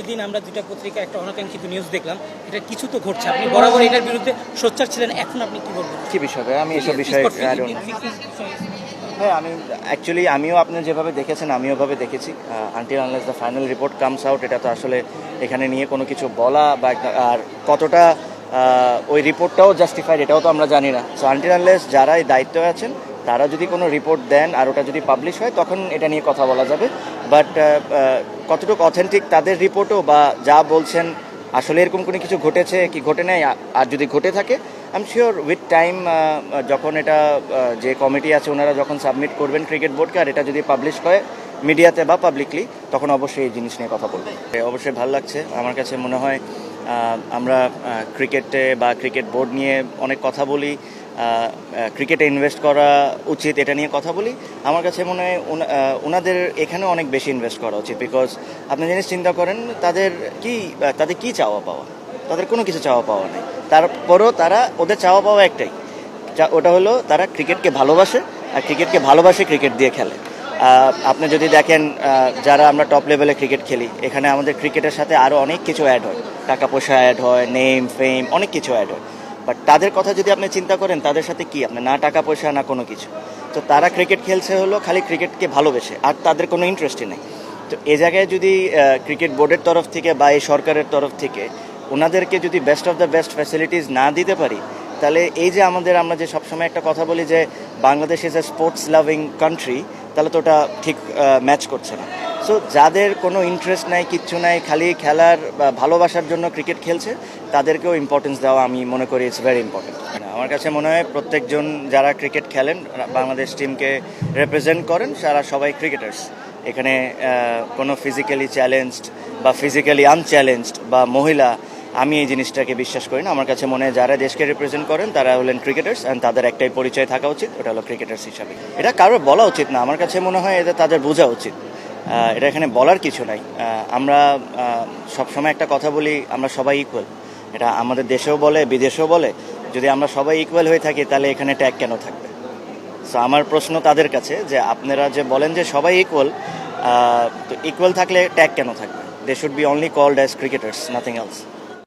দুই দিন আমরা দুইটা পত্রিকা একটা অনাকাঙ্ক্ষিত নিউজ দেখলাম। এটা কিছু তো ঘটছে। আপনি বরাবর এটার বিরুদ্ধে সোচ্চার ছিলেন এখন আপনি কি বলবেন? কি বিষয়ে? আমি এসব বিষয়ে. হ্যাঁ আমি অ্যাকচুয়ালি আমিও আপনি যেভাবে দেখেছেন আমিও ভাবে দেখেছি। Until unless the final report comes out এটা তো আসলে এখানে নিয়ে কোনো কিছু বলা বা আর কতটা ওই রিপোর্টটাও জাস্টিফাইড এটাও তো আমরা জানি না। সো আনটিল আনলেস যারা এই দায়িত্বে আছেন তারা যদি কোনো রিপোর্ট দেন আর ওটা যদি পাবলিশ হয়, তখন এটা নিয়ে কথা বলা যাবে। বাট কতটুকু অথেন্টিক তাদের রিপোর্টও বা যা বলছেন, আসলে এরকম কোনো কিছু ঘটেছে কি ঘটে নাই? আর যদি ঘটে থাকে I am sure with time যখন এটা যে কমিটি আছে ওনারা যখন সাবমিট করবেন ক্রিকেট বোর্ডকে আর এটা যদি পাবলিশ হয় মিডিয়াতে বা পাবলিকলি তখন অবশ্যই এই জিনিস নিয়ে কথা বলব অবশ্যই ভালো লাগছে। আমার কাছে মনে হয় আমরা ক্রিকেটে বা ক্রিকেট বোর্ড নিয়ে অনেক কথা বলি। ক্রিকেটে ইনভেস্ট করা উচিত, এটা নিয়ে কথা বলি। আমার কাছে মনে হয় ওনা- ওনাদের এখানে অনেক বেশি ইনভেস্ট করা উচিত বিকজ আপনি জিনিস চিন্তা করেন, তাদের কি তাদের কি চাওয়া পাওয়া? তাদের কোনো কিছু চাওয়া পাওয়া নেই। তারপরও তারা, ওদের চাওয়া পাওয়া একটাই। ওটা হলো তারা ক্রিকেটকে ভালোবাসে আর ক্রিকেটকে ভালোবাসে ক্রিকেট দিয়ে খেলে। আপনি যদি দেখেন যারা আমরা টপ লেভেলে ক্রিকেট খেলি, এখানে আমাদের ক্রিকেটের সাথে আরও অনেক কিছু অ্যাড হয়। টাকা পয়সা অ্যাড হয় নেম ফেম অনেক কিছু অ্যাড হয়। বাট তাদের কথা যদি আপনি চিন্তা করেন, তাদের সাথে কি? আপনি না টাকা পয়সা, না কোনো কিছু। তো তারা ক্রিকেট খেলছে হলো খালি ক্রিকেটকে ভালোবেসে, আর তাদের কোনো ইন্টারেস্টই নেই। তো এ জায়গায় যদি ক্রিকেট বোর্ডের তরফ থেকে বা এই সরকারের তরফ থেকে ওনাদেরকে যদি best of the best facilities না দিতে পারি, তাহলে এই যে আমাদের, আমরা যে সবসময় একটা কথা বলি যে Bangladesh is a sports loving country তাহলে তো ওটা ঠিক ম্যাচ করছে না। সো যাদের কোনো ইন্টারেস্ট নাই, কিচ্ছু নাই, খালি খেলার, বা ভালোবাসার জন্য ক্রিকেট খেলছে, তাদেরকেও ইম্পর্টেন্স দেওয়া আমি মনে করি ইটস ভেরি ইম্পর্টেন্ট আমার কাছে মনে হয় প্রত্যেকজন যারা ক্রিকেট খেলেন, বাংলাদেশ টিমকে রিপ্রেজেন্ট করেন তারা সবাই ক্রিকেটার্স এখানে কোনো ফিজিক্যালি চ্যালেঞ্জড বা ফিজিক্যালি আনচ্যালেঞ্জড বা মহিলা, আমি এই জিনিসটাকে বিশ্বাস করি না। আমার কাছে মনে হয় যারা দেশকে রিপ্রেজেন্ট করেন, তারা হলেন ক্রিকেটার্স অ্যান্ড তাদের একটাই পরিচয় থাকা উচিত, ওটা হলো ক্রিকেটার্স হিসাবে। এটা কারোর বলা উচিত না। আমার কাছে মনে হয় এটা তাদের বোঝা উচিত। এটা এখানে বলার কিছু নাই। আমরা সবসময় একটা কথা বলি, আমরা সবাই ইকুয়াল এটা আমাদের দেশেও বলে, বিদেশেও বলে। যদি আমরা সবাই ইকুয়াল হয়ে থাকি, তাহলে এখানে ট্যাগ কেন থাকবে? সো আমার প্রশ্ন তাদের কাছে যে, আপনারা যে বলেন যে সবাই ইকুয়াল তো ইকুয়াল থাকলে ট্যাগ কেন থাকবে? They should be only called as cricketers nothing else